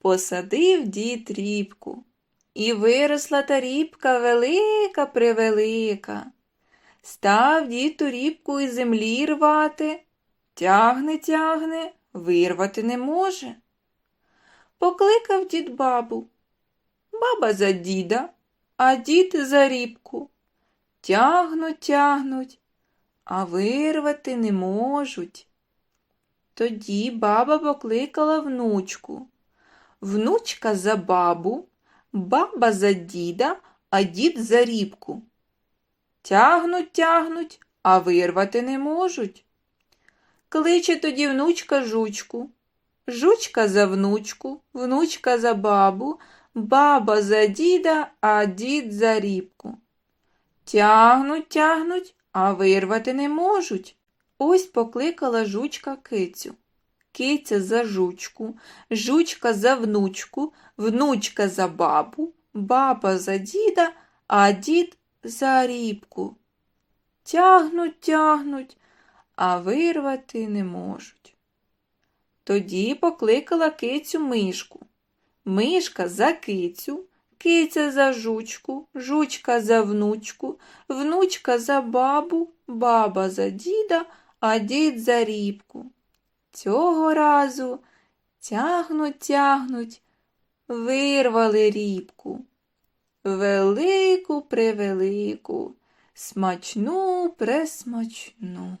посадив дід рібку. І виросла та рібка велика превелика. Став дід ту рібку із землі рвати, тягне, тягне, вирвати не може. Покликав дід бабу. Баба за діда, а дід за рібку. Тягнуть, тягнуть, а вирвати не можуть. Тоді баба покликала внучку. Внучка за бабу, баба за діда, а дід за рібку. Тягнуть, тягнуть, а вирвати не можуть. Кличе тоді внучка жучку. Жучка за внучку, внучка за бабу, баба за діда, а дід за рібку. Тягнуть, тягнуть, а вирвати не можуть. Ось покликала жучка кицю. Киця за жучку, жучка за внучку, внучка за бабу, баба за діда, а дід за рібку. Тягнуть, тягнуть, а вирвати не можуть. Тоді покликала кицю мишку. Мишка за кицю, киця за жучку, жучка за внучку, внучка за бабу, баба за діда, а дід за рібку. Цього разу тягнуть, тягнуть, вирвали рібку. Велику превелику, смачну пресмачну.